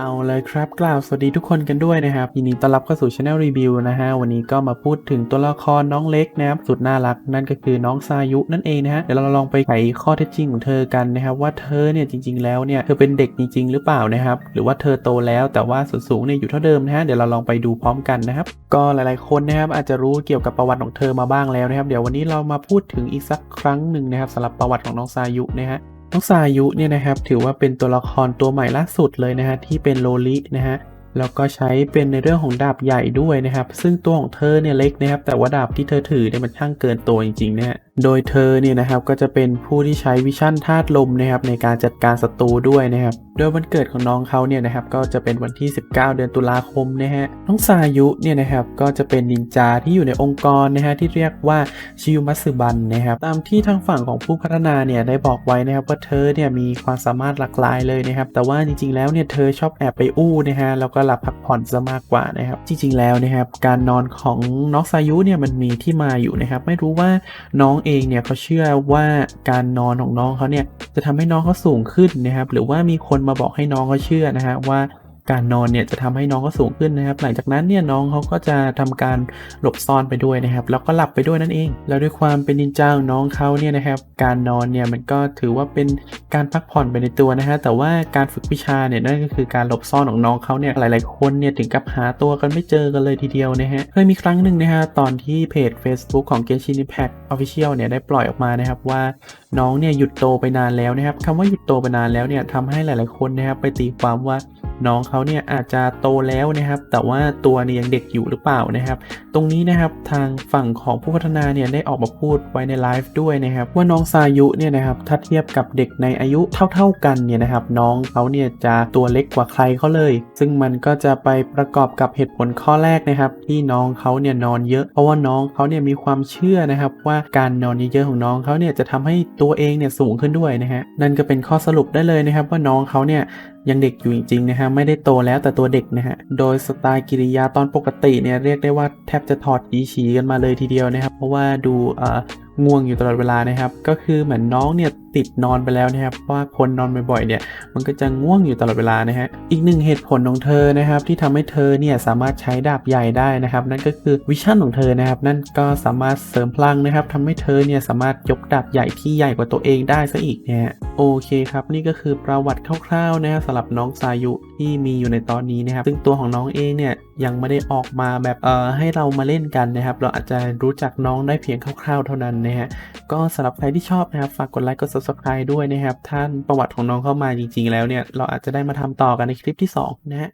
เอาเลยครับกล่าวสวัสดีทุกคนกันด้วยนะครับยินดีต้อนรับเข้าสู่ช anel รีวิวนะฮะวันนี้ก็มาพูดถึงตัวละครน้องเล็กนะครับสุดน่ารักนั่นก็คือน้องซายุนั่นเองนะฮะเดี๋ยวเราลองไปไขข้อเท็จจริงของเธอกันนะครับว่าเธอเนี่ยจริง ๆ แล้วเนี่ยเธอเป็นเด็กจริง ๆ หรือเปล่านะครับหรือว่าเธอโตแล้วแต่ว่าส่วนสูงเนี่ยอยู่เท่าเดิมนะฮะเดี๋ยวเราลองไปดูพร้อมกันนะครับก็หลายๆคนนะครับอาจจะรู้เกี่ยวกับประวัติของเธอมาบ้างแล้วนะครับเดี๋ยววันนี้เรามาพูดถึงอีกสักครั้งหนึ่งนะครับสำหรับประวัติของน้องซายุนะฮะ น้องสายุเนี่ยนะครับถือว่าเป็นตัวละครตัวใหม่ล่าสุดเลยนะฮะที่เป็นโลลินะฮะแล้วก็ใช้เป็นในเรื่องของดาบใหญ่ด้วยนะครับ ซึ่งตัวของเธอเนี่ยเล็กนะครับ แต่ว่าดาบที่เธอถือเนี่ยมันช่างเกินตัวจริงๆนะฮะ โดยเธอเนี่ยนะครับก็จะเป็นผู้ที่ใช้วิชั่นธาตุลมนะครับในการจัดการศัตรูด้วยนะครับ โดยวันเกิดของน้องเขาเนี่ยนะครับก็จะเป็นวันที่ 19 เดือนตุลาคมนะฮะ น้องสายุเนี่ยนะครับก็จะเป็นนินจาที่อยู่ในองค์กรนะฮะที่เรียกว่าชิวมัตสึบันนะครับตามที่ทางฝั่งของผู้พัฒนาเนี่ยได้บอกไว้นะครับว่าเธอเนี่ยมีความสามารถหลากหลายเลยนะครับแต่ว่าจริง ๆ แล้วเนี่ยเธอชอบแอบไปอู้นะฮะแล้วก็หลับพักผ่อนซะมากกว่านะครับจริง ๆ แล้วนะครับการนอนของน้องสายุเนี่ยมันมีที่มาอยู่นะครับไม่รู้ว่าน้องเองเนี่ยเขาเชื่อว่าการนอนของน้องเขาเนี่ยจะทำให้น้องเขาสูงขึ้นนะครับหรือว่ามีคนมาบอกให้น้องเขาเชื่อนะฮะว่า การนอนเนี่ยจะทำให้น้องเขาสูงขึ้นนะครับ หลังจากนั้นเนี่ยน้องเขาก็จะทำการหลบซ่อนไปด้วยนะครับ แล้วก็หลับไปด้วยนั่นเอง แล้วด้วยความเป็นนินจาของน้องเขาเนี่ยนะครับ การนอนเนี่ยมันก็ถือว่าเป็นการพักผ่อนไปในตัวนะฮะ แต่ว่าการฝึกวิชาเนี่ยนั่นก็คือการหลบซ่อนของน้องเขาเนี่ยหลาย ๆ คนเนี่ยถึงกับหาตัวกันไม่เจอกันเลยทีเดียวนะฮะ เคยมีครั้งหนึ่งนะฮะตอนที่เพจ Facebook ของ Genshin Impact Official เนี่ยได้ปล่อยออกมานะครับว่าน้องเนี่ยหยุดโตไปนานแล้วนะครับคำว่าหยุดโตไปนานแล้วเนี่ยทำให้หลาย ๆ คนนะครับไปตีความว่า น้องเขาเนี่ยอาจจะโตแล้วนะครับ แต่ว่าตัวเนี่ยยังเด็กอยู่หรือเปล่านะครับ ตรงนี้นะครับทางฝั่งของผู้พัฒนาเนี่ยได้ออกมาพูดไว้ในไลฟ์ด้วยนะครับว่าน้องซายุเนี่ยนะครับถ้าเทียบกับเด็กในอายุเท่า ๆกันเนี่ยนะครับ น้องเขาเนี่ยจะตัวเล็กกว่าใครเขาเลย ซึ่งมันก็จะไปประกอบกับเหตุผลข้อแรกนะครับ ที่น้องเขาเนี่ยนอนเยอะ เพราะว่าน้องเขาเนี่ยมีความเชื่อนะครับ ว่าการนอนเยอะๆของน้องเขาเนี่ยจะทำให้ตัวเองเนี่ยสูงขึ้นด้วยนะฮะนั่นก็เป็นข้อสรุปได้เลยนะครับ ว่าน้องเขาเนี่ย ยังเด็กอยู่จริงๆนะฮะไม่ได้โตแล้วแต่ตัวเด็กนะฮะโดยสไตล์กิริยาตอนปกติเนี่ยเรียกได้ว่าแทบจะถอดอีฉีกันมาเลยทีเดียวนะครับ เพราะว่าดูง่วงอยู่ตลอดเวลานะครับ ก็คือเหมือนน้องเนี่ย ติดนอนไปแล้วนะครับว่าคนนอนบ่อยๆเนี่ยมันก็จะง่วงอยู่ตลอดเวลานะฮะอีกหนึ่งเหตุผลของเธอนะครับที่ทำให้เธอเนี่ยสามารถใช้ดาบใหญ่ได้นะครับ นั่นก็คือวิชั่นของเธอนะครับ นั่นก็สามารถเสริมพลังนะครับทำให้เธอเนี่ยสามารถยกดาบใหญ่ที่ใหญ่กว่าตัวเองได้ซะอีกนะฮะโอเคครับนี่ก็คือประวัติคร่าวๆนะครับสำหรับน้องสายุที่มีอยู่ในตอนนี้นะครับ ซึ่งตัวของน้องเองเนี่ยยังไม่ได้ออกมาแบบเอ่อให้เรามาเล่นกันนะครับ เราอาจจะรู้จักน้องได้เพียงคร่าวๆเท่านั้นนะฮะ ก็สำหรับใครที่ชอบนะครับฝากกดไลค์กด subscribe ด้วยนะครับ ท่านประวัติของน้องเข้ามาจริง ๆ แล้วเนี่ย เราอาจจะได้มาทำต่อกันในคลิปที่สองนะฮะ